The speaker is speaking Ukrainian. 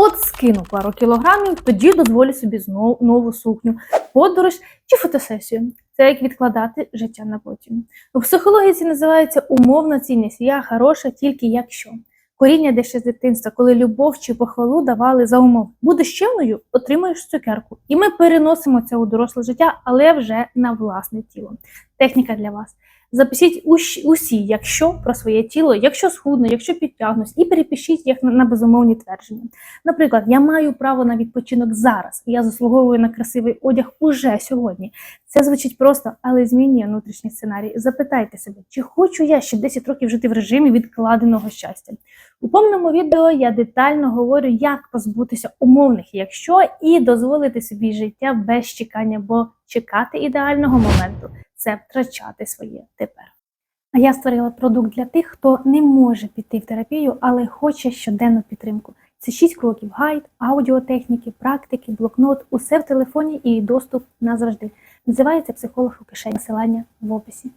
От скину пару кілограмів, тоді дозволю собі знову нову сукню, подорож чи фотосесію. Це як відкладати життя на потім. У психології це називається умовна цінність. Я хороша тільки якщо. Коріння де ще з дитинства, коли любов чи похвалу давали за умов. Будеш чимною, отримаєш цукерку. І ми переносимо це у доросле життя, але вже на власне тіло. Техніка для вас. Запишіть усі, якщо про своє тіло, якщо схудно, якщо підтягнусь, і перепишіть їх на- безумовні твердження. Наприклад, я маю право на відпочинок зараз, і я заслуговую на красивий одяг уже сьогодні. Це звучить просто, але змінює внутрішній сценарій. Запитайте себе, чи хочу я ще 10 років жити в режимі відкладеного щастя. У повному відео я детально говорю, як позбутися умовних, якщо і дозволити собі життя без чекання, бо чекати ідеального моменту це втрачати своє тепер. А я створила продукт для тих, хто не може піти в терапію, але хоче щоденну підтримку. Це 6 кроків: гайд, аудіотехніки, практики, блокнот, усе в телефоні і доступ назавжди. Називається психолог у кишені. Посилання в описі.